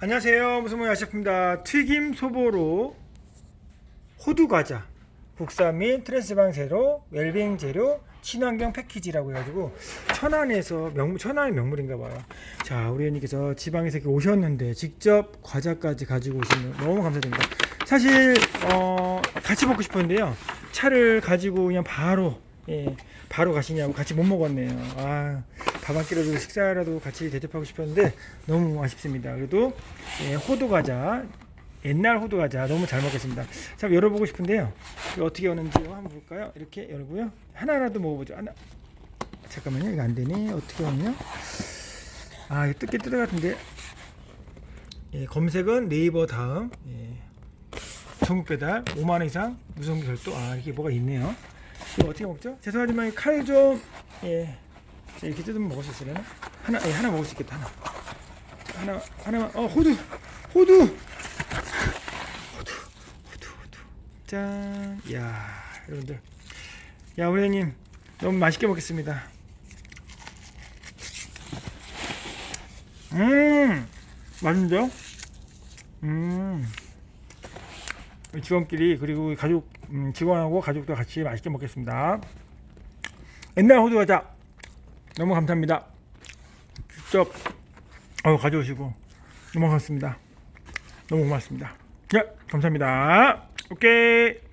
안녕하세요. 무슨 모야 셰프입니다. 튀김 소보로 호두 과자 국산 및 트랜스방 제로 웰빙 재료 친환경 패키지라고 해가지고 천안에서 명 천안의 명물인가 봐요. 자 우리 회원님께서 지방에서 이렇게 오셨는데 직접 과자까지 가지고 오시는 거 너무 감사드립니다. 사실 어, 같이 먹고 싶었는데요. 차를 가지고 그냥 바로 예, 바로 가시냐고 같이 못 먹었네요. 아, 밥 한 끼라도 식사라도 같이 대접하고 싶었는데 너무 아쉽습니다. 그래도 예, 호두 과자 옛날 호두 과자 너무 잘 먹겠습니다. 자 열어보고 싶은데요. 어떻게 여는지 한번 볼까요? 이렇게 열고요. 하나라도 먹어보죠. 하나. 잠깐만요. 이거 안 되네. 어떻게 하냐? 아, 이거 뜯기 뜯어 같은데. 예, 검색은 네이버 다음. 예. 전국 배달 5만 원 이상 무상비 별도. 아, 이게 뭐가 있네요. 이거 어떻게 먹죠? 죄송하지만 칼 좀 예. 자, 이렇게 뜯으면 먹을 수 있으려나? 하나, 예, 하나 먹을 수 있겠다. 하나. 하나, 하나만. 어, 호두. 호두. 호두. 호두, 호두. 짠. 야, 여러분들. 야, 우리 형님 너무 맛있게 먹겠습니다. 음, 맛있는데요? 음, 직원끼리 그리고 가족 음, 직원하고 가족도 같이 맛있게 먹겠습니다. 옛날 호두 과자 너무 감사합니다. 직접 어, 가져오시고 너무 고맙습니다. 너무 고맙습니다. 네, 감사합니다. 오케이.